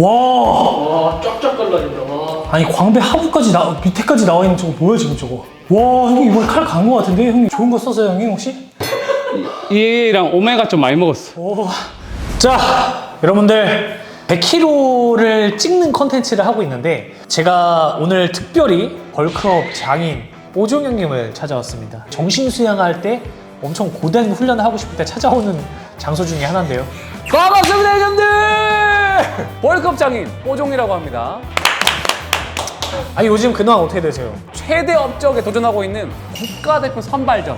와. 와 쫙쫙 갈라진다. 와 아니 광배 하부까지 나 밑에까지 나와 있는 저거 뭐야 지금 저거? 와 형님 이번에 칼 간 거 같은데? 형님 좋은 거 썼어요 형님 혹시? 얘랑 오메가 좀 많이 먹었어. 오. 자 여러분들 100kg를 찍는 컨텐츠를 하고 있는데 제가 오늘 특별히 벌크업 장인 오종 형님을 찾아왔습니다. 정신 수양할 때 엄청 고된 훈련을 하고 싶을 때 찾아오는 장소 중에 하나인데요 반갑습니다, 회장들! 월급 장인, 뽀종이라고 합니다. 아니 요즘 근황 어떻게 되세요? 최대 업적에 도전하고 있는 국가대표 선발전.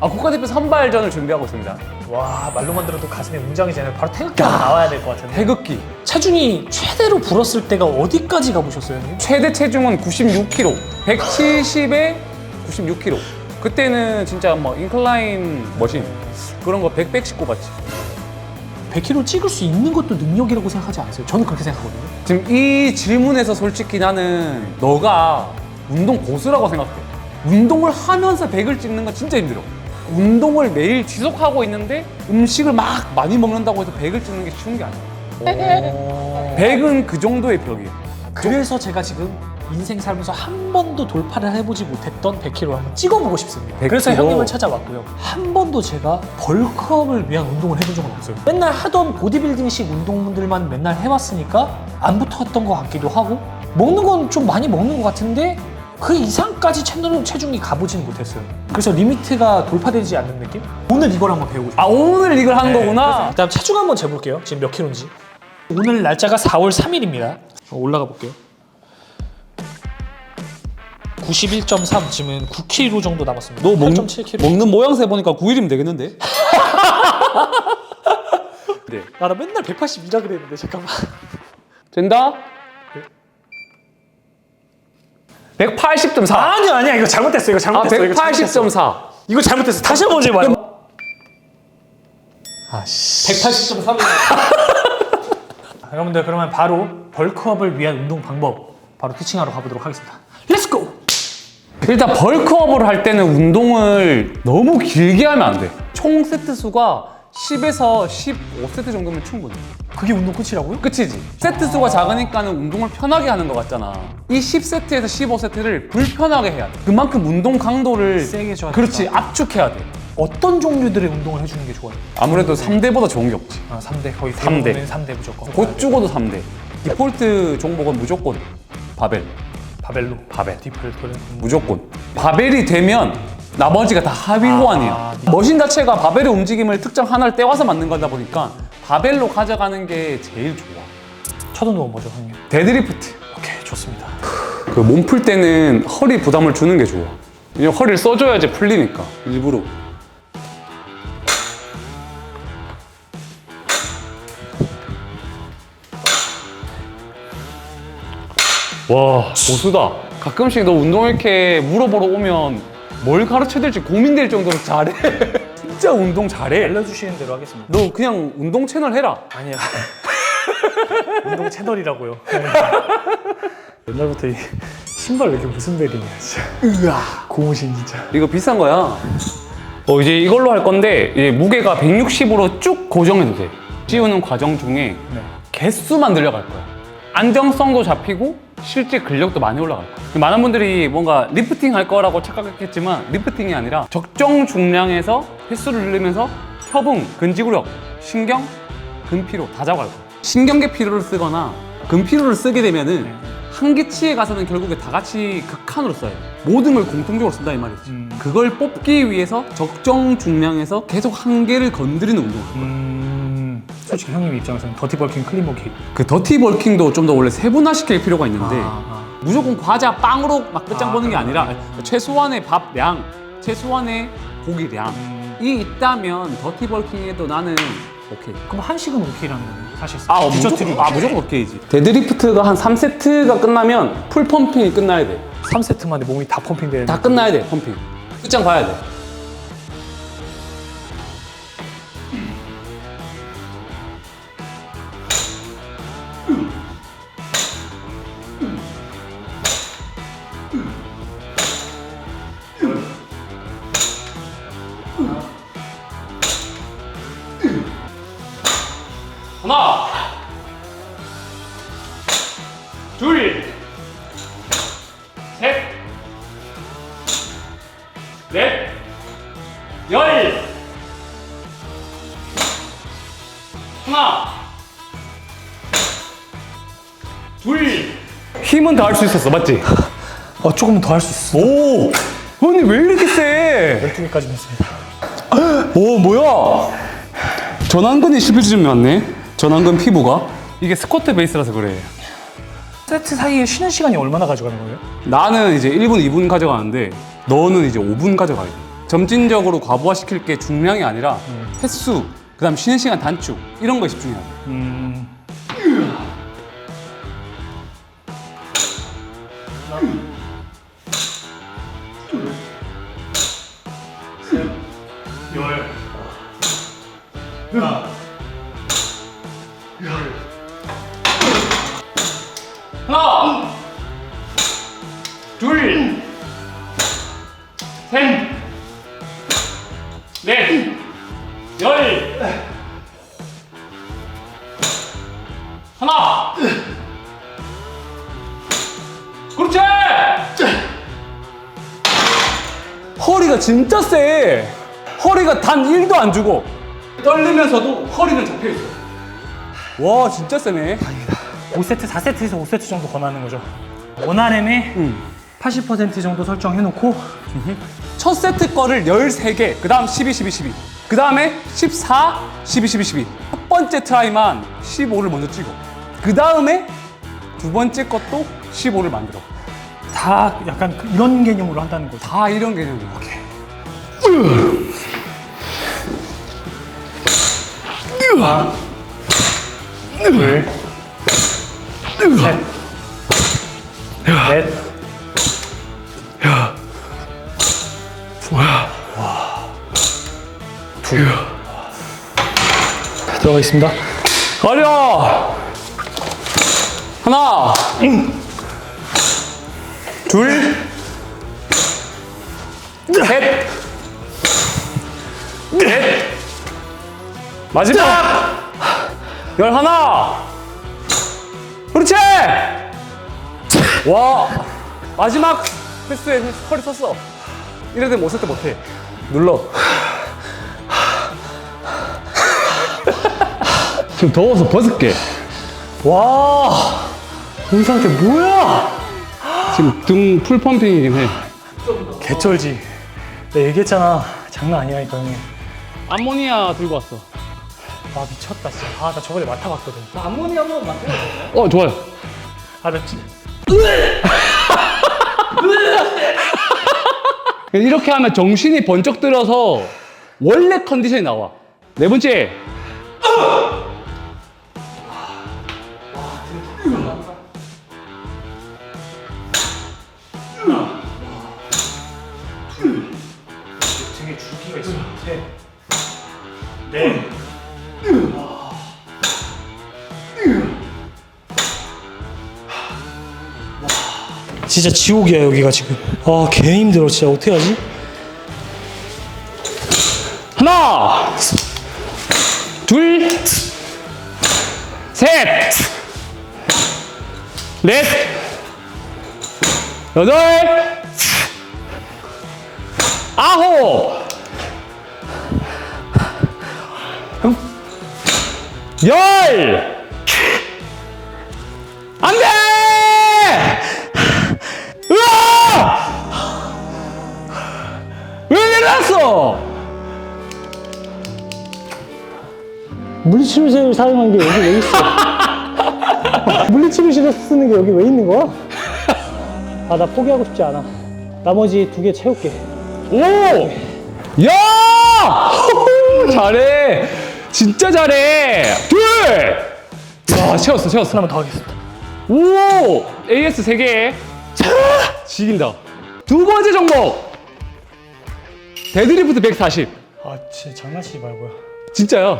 아, 국가대표 선발전을 준비하고 있습니다. 와 말로만 들어도 가슴에 문장이잖아요. 바로 태극기 한번 나와야 될 것 같은데. 태극기. 체중이 최대로 불었을 때가 어디까지 가보셨어요, 형님? 최대 체중은 96kg. 170에 96kg. 그때는 진짜 뭐 인클라인 머신 그런 거 100, 119 같이. 100kg 찍을 수 있는 것도 능력이라고 생각하지 않으세요? 저는 그렇게 생각하거든요. 지금 이 질문에서 솔직히 나는 너가 운동 고수라고 생각해. 운동을 하면서 100을 찍는 건 진짜 힘들어. 운동을 매일 지속하고 있는데 음식을 막 많이 먹는다고 해서 100을 찍는 게 쉬운 게 아니야. 100은 그 정도의 벽이에요. 그래서 제가 지금 인생 살면서 한 번도 돌파를 해보지 못했던 100kg 한번 찍어보고 싶습니다. 100kg? 그래서 형님을 찾아왔고요. 한 번도 제가 벌크업을 위한 운동을 해본 적은 없어요. 맨날 하던 보디빌딩식 운동들만 맨날 해왔으니까 안 붙었던 것 같기도 하고 먹는 건 좀 많이 먹는 것 같은데 그 이상까지 채널 체중이 가보진 못했어요. 그래서 리미트가 돌파되지 않는 느낌? 오늘 이걸 한번 배우고 싶어요. 아 오늘 이걸 한 거구나. 일단 체중 한번 재볼게요. 지금 몇 킬로인지. 오늘 날짜가 4월 3일입니다. 올라가 볼게요. 91.3 지금 9kg 정도 남았습니다. 너 먹, 8.7kg. 먹는 모양새 보니까 9일이면 되겠는데? 네. 아, 나 맨날 182라 그랬는데 잠깐만. 된다? 180.4. 아니야 아니야 이거 잘못됐어 이거 아, 잘못됐어 이거 잘못됐어. 180.4. 이거 잘못됐어. 다시 한번 해봐요. 아씨. 180.3. 여러분들 그러면 바로 벌크업을 위한 운동 방법 바로 티칭하러 가보도록 하겠습니다. 렛츠고. 일단 벌크업을 할 때는 운동을 너무 길게 하면 안 돼. 총 세트 수가 10에서 15세트 정도면 충분해. 그게 운동 끝이라고요? 끝이지. 세트 수가 작으니까는 운동을 편하게 하는 것 같잖아. 이 10세트에서 15세트를 불편하게 해야 돼. 그만큼 운동 강도를 세게 줘야 그렇지. 된다. 압축해야 돼. 어떤 종류들의 운동을 해주는 게 좋아요? 아무래도 3대보다 좋은 게 없지. 아 3대 거의 삼 대. 대부분은 3대 무조건. 곧 죽어도 3대. 디폴트 종목은 무조건 바벨. 바벨로. 바벨. 디플트는 무조건. 바벨이 되면 나머지가 다 하위 호환이에요. 아, 머신 자체가 바벨의 움직임을 특정 하나를 떼와서 만든 거다 보니까 바벨로 가져가는 게 제일 좋아. 첫 운동은 뭐죠, 형님? 데드리프트. 오케이, 좋습니다. 그 몸 풀 때는 허리 부담을 주는 게 좋아. 왜냐면 허리를 써줘야지 풀리니까 일부러. 와 고수다. 가끔씩 너 운동 이렇게 물어보러 오면 뭘 가르쳐야 될지 고민될 정도로 잘해. 진짜 운동 잘해. 알려주시는 대로 하겠습니다. 너 그냥 운동 채널 해라. 아니야. 운동 채널이라고요. 옛날부터 이 신발 왜 이렇게 무슨 벨이냐, 진짜. 으아, 고무신 진짜. 이거 비싼 거야. 어 이제 이걸로 할 건데 이제 무게가 160으로 쭉 고정해도 돼. 씌우는 과정 중에 네. 개수만 늘려갈 거야. 안정성도 잡히고 실제 근력도 많이 올라갈 거야. 많은 분들이 뭔가 리프팅 할 거라고 착각했겠지만 리프팅이 아니라 적정 중량에서 횟수를 늘리면서 협응, 근지구력, 신경, 근피로 다 잡아갈 거야. 신경계 피로를 쓰거나 근피로를 쓰게 되면은 한계치에 가서는 결국에 다 같이 극한으로 써요. 모든 걸 공통적으로 쓴다 이 말이지. 그걸 뽑기 위해서 적정 중량에서 계속 한계를 건드리는 운동을 할 거야. 음, 솔직히 형님 입장에서는 더티 벌킹 클린버킥. 그 더티 벌킹도 좀 더 원래 세분화시킬 필요가 있는데 아, 무조건 과자 빵으로 막 끝장 아, 보는 게 그렇구나. 아니라 최소한의 밥량, 최소한의 고기량 음. 이 있다면 더티 벌킹에도 나는 오케이. 그럼 한식은 오케이라는 거예요, 사실. 아, 어, 무조건, 아 무조건 오케이지. 데드리프트가 한 3세트가 끝나면 풀 펌핑이 끝나야 돼. 3세트 만에 몸이 다 펌핑되는. 다 끝나야 돼, 펌핑. 끝장 봐야 돼. 하나, 둘, 셋, 넷, 열. 하나, 둘. 힘은 다 할 수 있었어, 맞지? 어, 조금 더할 수 있어. 오, 언니 왜 이렇게 세? 12개까지 했습니다. 오, 뭐야? 전완근이 11점 맞네. 전완근 피부가. 이게 스쿼트 베이스라서 그래. 세트 사이에 쉬는 시간이 얼마나 가져가는 거예요? 나는 이제 1분, 2분 가져가는데 너는 이제 5분 가져가야 돼. 점진적으로 과부하시킬 게 중량이 아니라 횟수, 그다음 쉬는 시간 단축 이런 거에 집중해야 돼. 음. 하나. 그렇지. 허리가 진짜 세. 허리가 단 1도 안 주고 떨리면서도 허리는 잡혀 있어. 와 진짜 세네. 5세트, 4세트에서 5세트 정도 권하는 거죠. 원RM에 응. 80% 정도 설정해놓고 첫 세트 거를 13개, 그 다음 12, 12, 12. 그 다음에 14, 12, 12, 12. 첫 번째 트라이만 15를 먼저 찍어. 그 다음에 두 번째 것도 15를 만들어. 다 약간 그- 이런 개념으로 한다는 거죠. 다 이런 개념이야. 둘, 셋, 넷, 둘. 들어가 있습니다. 가려! 둘, 셋, 넷, 마지막! 열 하나! 그렇지! 와, 마지막 횟수에 허리 섰어. 이래 되면 5세트 못해. 눌러. 지금 더워서 벗을게. 와, 본 상태 뭐야? 지금 등 풀펌핑이긴 해. 개쩔지. 내가 얘기했잖아. 장난 아니라니까 형님. 암모니아 들고 왔어. 와 미쳤다 진짜. 아 나 저번에 맡아봤거든. 암모니아 한번 만들어 어, 좋아요. 아나 진짜. 이렇게 하면 정신이 번쩍 들어서 원래 컨디션이 나와. 네 번째. 진짜 지옥이야 여기가 지금. 아 개 힘들어 진짜 어떻게 하지? 하나, 둘, 셋, 넷, 여덟, 아홉, 열, 안 돼! 왜 내려놨어? 물리치료제를 사용한 게 여기 왜 있어? 물리치료제를 쓰는 게 여기 왜 있는 거야? 아 나 포기하고 싶지 않아. 나머지 두 개 채울게. 오! 야! 잘해. 진짜 잘해. 둘! 야, 채웠어, 채웠어. 하나만 더 하겠습니다. 오! AS 3개. 지긴다. 두 번째 종목. 데드리프트 140. 아 진짜 장난치지 말고요. 진짜야.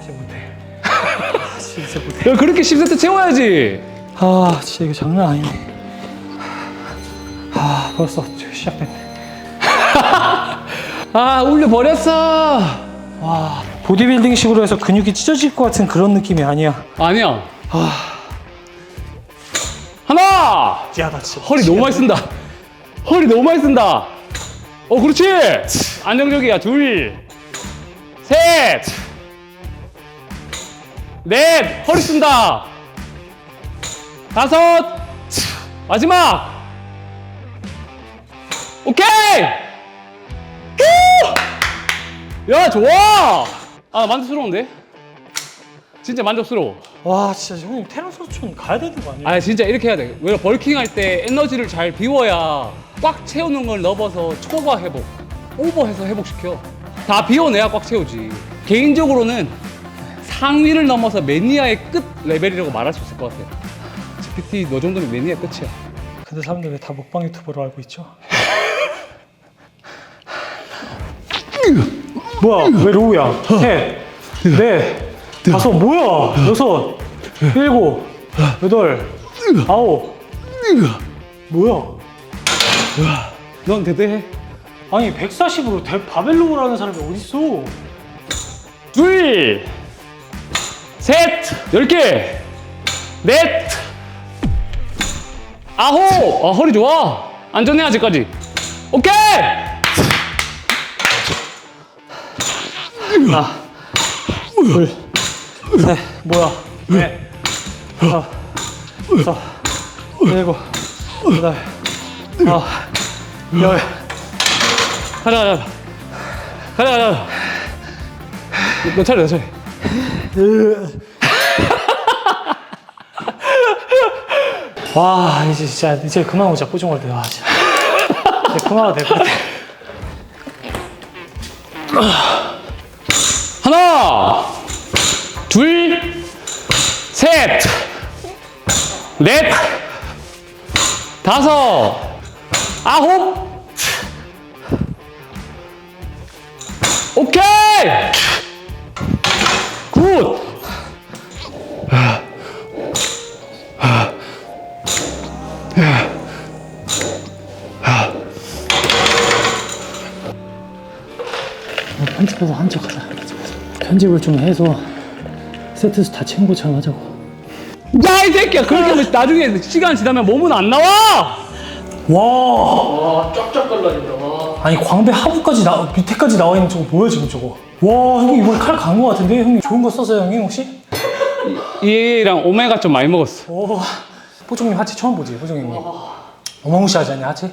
진짜 못해. 아, 진짜 못해. 야, 그렇게 10세트 채워야지. 아 진짜 이거 장난 아니네. 아 벌써 시작됐네. 아, 울려버렸어. 와 보디빌딩식으로 해서 근육이 찢어질 것 같은 그런 느낌이 아니야. 아니야. 하나! 야, 나 진짜. 허리 너무 많이 쓴다. 허리 너무 많이 쓴다. 어, 그렇지. 안정적이야. 둘, 셋, 넷. 허리 쓴다. 다섯. 마지막. 오케이. 후! 야, 좋아. 아, 만족스러운데? 진짜 만족스러워. 와, 진짜 형님 테라소촌 가야 되는 거 아니에요? 아 진짜 이렇게 해야 돼. 왜냐 벌킹 할 때 에너지를 잘 비워야 꽉 채우는 걸 넘어서 초과 회복, 오버해서 회복시켜. 다 비워내야 꽉 채우지. 개인적으로는 상위를 넘어서 매니아의 끝 레벨이라고 말할 수 있을 것 같아. GPT 너 정도면 매니아 끝이야. 근데 사람들 왜 다 먹방 유튜버로 알고 있죠? 뭐야? 왜 로우야? 셋, 넷, 다섯, 뭐야? 여섯, 일곱, 여덟, 아홉. 뭐야? 넌 대대해. 아니 140으로 대 바벨로우를 하는 사람이 어딨어? 둘, 셋, 열 개, 넷, 아홉. 아 허리 좋아. 안전해 아직까지. 오케이. 하나, 둘, 셋, 뭐야? 넷, 다섯, 여섯, 일곱, 여덟, 아홉, 열. 가자 가자 가자 가자 너 차례 너 차례 와 이제 진짜 이제 그만 오자 뽀종할 때. 와 진짜. 이제 그만하면 될것 같아. 하나 둘 셋 넷 다섯 아홉. 오케이! 굿! 편집해서 한 척 하자. 편집을 좀 해서 세트수 다 챙고 잘 하자고. 야 이 새끼야 그렇게 하면 나중에 시간 지나면 몸은 안 나와 와. 쫙쫙 갈라진다. 아니 광배 하부까지 나 밑에까지 나와 있는 저거 뭐야 지금 저거? 와 형님 이번에 칼 간 거 같은데 형님 좋은 거 썼어요 형님 혹시? 얘랑 오메가 좀 많이 먹었어 오. 뽀종님 하체 처음 보지 뽀종님. 어마무시하지 않냐 하체?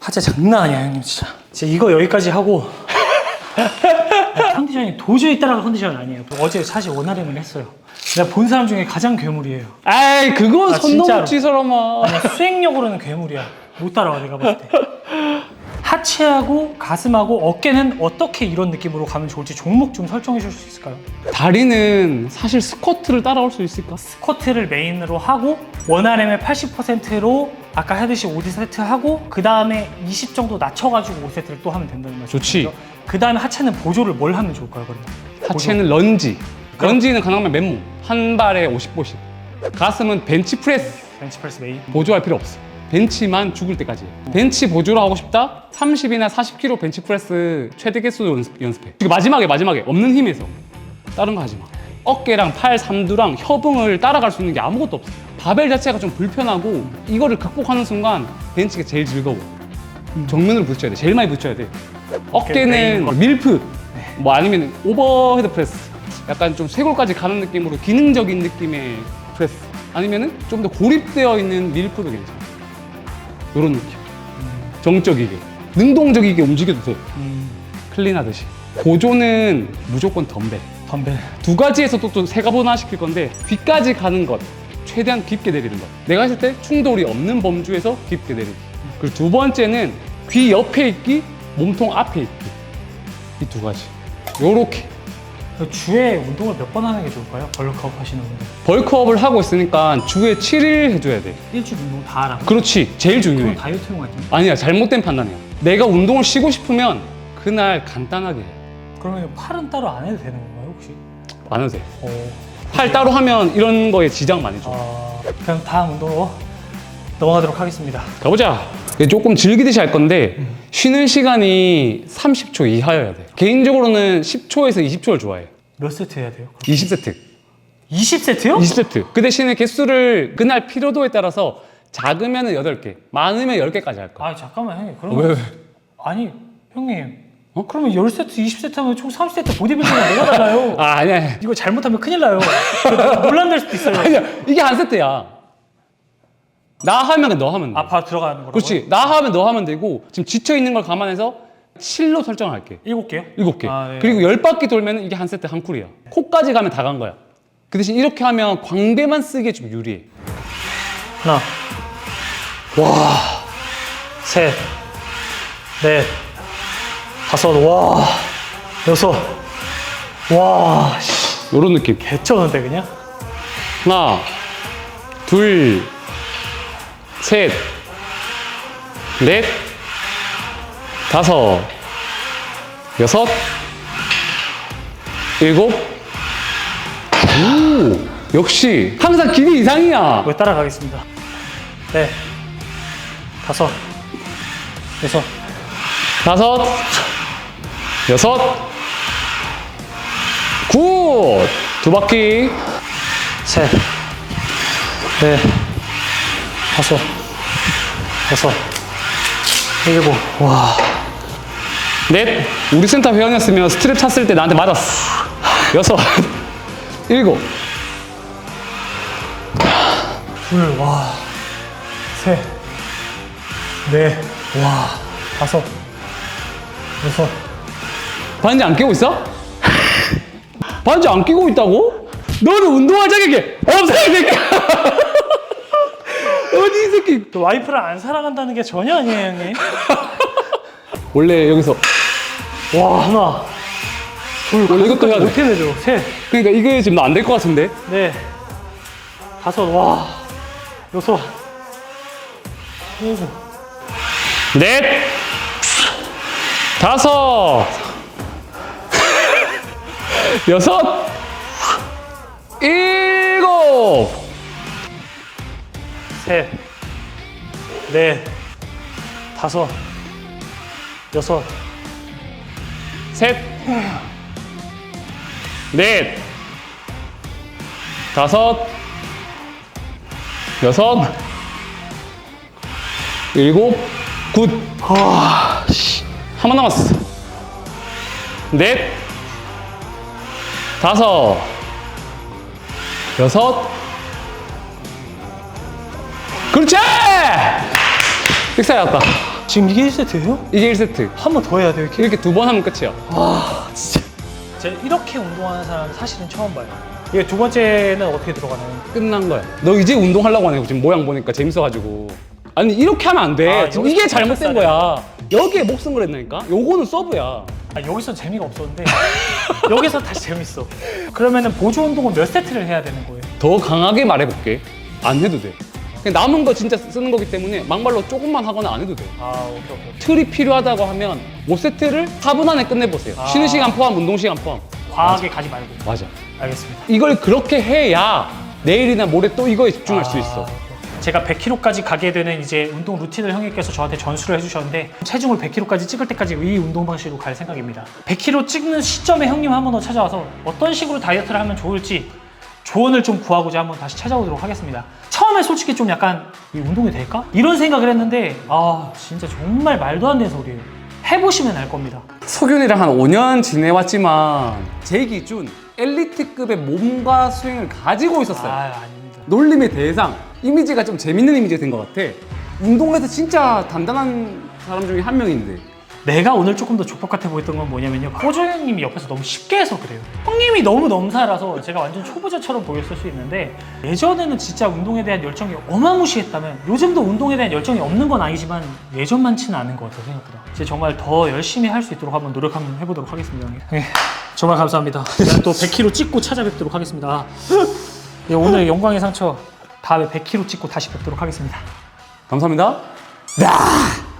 하체 장난 아니야 형님 진짜. 진짜 이거 여기까지 하고. 컨디션이 도저히 따라갈 컨디션은 아니에요. 어제 사실 원활임을 했어요. 내가 본 사람 중에 가장 괴물이에요. 아이 그건 아, 선 진짜로. 넘지 사람아 아니, 수행력으로는 괴물이야. 못 따라와 내가 봤을 때. 하체하고 가슴하고 어깨는 어떻게 이런 느낌으로 가면 좋을지 종목 좀 설정해 줄수 있을까요? 다리는 사실 스쿼트를 따라올 수 있을까? 스쿼트를 메인으로 하고 원RM의 80%로 아까 하듯이 5세트 하고 그 다음에 20 정도 낮춰가지고 5세트를 또 하면 된다는 말이죠. 좋지. 그 다음에 하체는 보조를 뭘 하면 좋을까요? 그러면? 하체는 런지. 런지는 가능하면 맨몸. 한 발에 50보씩 가슴은 벤치프레스. 벤치프레스 메인. 보조할 필요 없어. 벤치만 죽을 때까지. 벤치 보조로 하고 싶다? 30이나 40kg 벤치프레스 최대 개수 연습, 연습해. 지금 마지막에 마지막에. 없는 힘에서. 다른 거 하지 마. 어깨랑 팔 삼두랑 협응을 따라갈 수 있는 게 아무것도 없어. 바벨 자체가 좀 불편하고 이거를 극복하는 순간 벤치가 제일 즐거워. 정면으로 붙여야 돼. 제일 많이 붙여야 돼 어깨는 밀프 뭐 아니면 오버헤드 프레스. 약간 좀 쇄골까지 가는 느낌으로 기능적인 느낌의 프레스. 아니면은 좀 더 고립되어 있는 밀프도 괜찮아 이런 느낌. 정적이게. 능동적이게 움직여도 돼 음, 클린하듯이. 보조는 무조건 덤벨. 덤벨. 두 가지에서 또, 또 세 가보나 시킬 건데 귀까지 가는 것 최대한 깊게 내리는 것. 내가 했을 때 충돌이 없는 범주에서 깊게 내리기 그리고 두 번째는 귀 옆에 있기 몸통 앞에 있기 이 두 가지 요렇게 주에 운동을 몇 번 하는 게 좋을까요? 벌크업 하시는 분들. 벌크업을 하고 있으니까 주에 7일 해줘야 돼 일주일 운동 다 하라고. 그렇지 제일 중요해 그건 다이어트용 같은데? 아니야 잘못된 판단이야 내가 운동을 쉬고 싶으면 그날 간단하게 해. 그러면 팔은 따로 안 해도 되는 건가요 혹시? 안 해도 돼. 어. 팔 따로 하면 이런 거에 지장 많이 줘. 아, 그럼 다음 운동으로 넘어가도록 하겠습니다. 가보자. 조금 즐기듯이 할 건데 쉬는 시간이 30초 이하여야 돼. 개인적으로는 10초에서 20초를 좋아해. 몇 세트 해야 돼요? 20세트. 20세트요? 20세트. 그 대신에 개수를 그날 피로도에 따라서 작으면 8개, 많으면 10개까지 할 거야. 아 잠깐만 형님 어, 그러면 왜, 왜? 아니 형님 어? 그러면 10세트 20세트 하면 총 30세트 보디빌딩은 뭐가 달라요 아, 아니야. 아니야. 이거 잘못하면 큰일 나요 논란될 수도 있어요 아니야. 이게 한 세트야. 나 하면 너 하면 돼. 아 바로 들어가는 거라고? 그렇지. 나 하면 너 하면 되고 지금 지쳐 있는 걸 감안해서 7로 설정할게. 일곱 개요? 일곱 개. 아, 예. 그리고 열 바퀴 돌면 이게 한 세트 한 쿨이야. 코까지 가면 다 간 거야. 그 대신 이렇게 하면 광배만 쓰기에 좀 유리해. 하나 와 셋, 넷, 다섯, 와, 여섯, 와, 씨, 요런 느낌. 개쩌는데 그냥? 하나, 둘, 셋, 넷, 다섯, 여섯, 일곱. 오, 역시 항상 기대 이상이야. 왜 따라가겠습니다. 네, 다섯, 여섯, 다섯, 여섯, 굿! 두 바퀴. 셋, 넷, 다섯, 여섯, 일곱, 와, 넷. 우리 센터 회원이었으면 스트랩 찼을 때 나한테 맞았어. 여섯, 일곱. 둘, 와, 셋, 넷, 와, 다섯, 여섯. 반지 안 끼고 있어? 반지 안 끼고 있다고? 너는 운동할 자격이 없어, 이 새끼! 어디 이 새끼? 또 와이프를 안 사랑한다는 게 전혀 아니에요, 형님. 원래 여기서 와, 하나, 둘, 원래 이것도 해야 돼. 어떻게 되죠? 셋, 그러니까 이게 지금 안될 것 같은데? 넷, 다섯, 와, 여섯, 일곱, 넷, 다섯, 여섯, 일곱, 셋, 넷, 다섯, 여섯, 셋, 넷, 다섯, 여섯, 일곱, 굿. 아, 씨. 한번 남았어. 넷, 다섯, 여섯, 그렇지! 픽사야 왔다. 지금 이게 1세트예요? 이게 1세트. 한 번 더 해야 돼요, 이렇게? 이렇게 두 번 하면 끝이야. 제가 이렇게 운동하는 사람 사실은 처음 봐요. 이게 두 번째는 어떻게 들어가나요? 끝난 거야. 너 이제 운동하려고 하네. 지금 모양 보니까 재밌어가지고. 아니 이렇게 하면 안 돼. 아, 지금 여기서 이게 잘못된 거야. 여기에 목숨 걸했다니까. 요거는 서브야. 아, 여기서 재미가 없었는데 여기서 다시 재밌어. 그러면은 보조 운동은 몇 세트를 해야 되는 거예요? 더 강하게 말해볼게. 안 해도 돼. 그냥 남은 거 진짜 쓰는 거기 때문에 막말로 조금만 하거나 안 해도 돼. 아, 오케이, 오케이. 틀이 필요하다고 하면 5세트를 4분 안에 끝내보세요. 아. 쉬는 시간 포함, 운동 시간 포함. 과하게 가지 말고. 맞아. 알겠습니다. 이걸 그렇게 해야 내일이나 모레 또 이거에 집중할 수 아, 있어. 제가 100kg까지 가게 되는 이제 운동 루틴을 형님께서 저한테 전수를 해주셨는데 체중을 100kg까지 찍을 때까지 이 운동 방식으로 갈 생각입니다. 100kg 찍는 시점에 형님 한 번 더 찾아와서 어떤 식으로 다이어트를 하면 좋을지 조언을 좀 구하고자 한번 다시 찾아오도록 하겠습니다. 처음에 솔직히 좀 약간 이 운동이 될까? 이런 생각을 했는데 아 진짜 정말 말도 안 되는 소리예요. 해보시면 알 겁니다. 소균이랑 한 5년 지내왔지만 제 기준 엘리트급의 몸과 스윙을 가지고 있었어요. 아 아닙니다. 놀림의 대상 이미지가 좀 재밌는 이미지가 된 것 같아 운동에서 진짜 단단한 사람 중에 한 명인데 내가 오늘 조금 더 족박 같아 보였던 건 뭐냐면요. 호조 형님이 옆에서 너무 쉽게 해서 그래요. 형님이 너무 넘사라서 제가 완전 초보자처럼 보였을 수 있는데 예전에는 진짜 운동에 대한 열정이 어마무시했다면 요즘도 운동에 대한 열정이 없는 건 아니지만 예전만치는 않은 것 같아요 생각보다. 이제 정말 더 열심히 할 수 있도록 한번 노력 한번 해보도록 하겠습니다 형님. 네, 정말 감사합니다. 제가 또 100kg 찍고 찾아뵙도록 하겠습니다. 네, 오늘 영광의 상처 다음에 100kg 찍고 다시 뵙도록 하겠습니다. 감사합니다 야!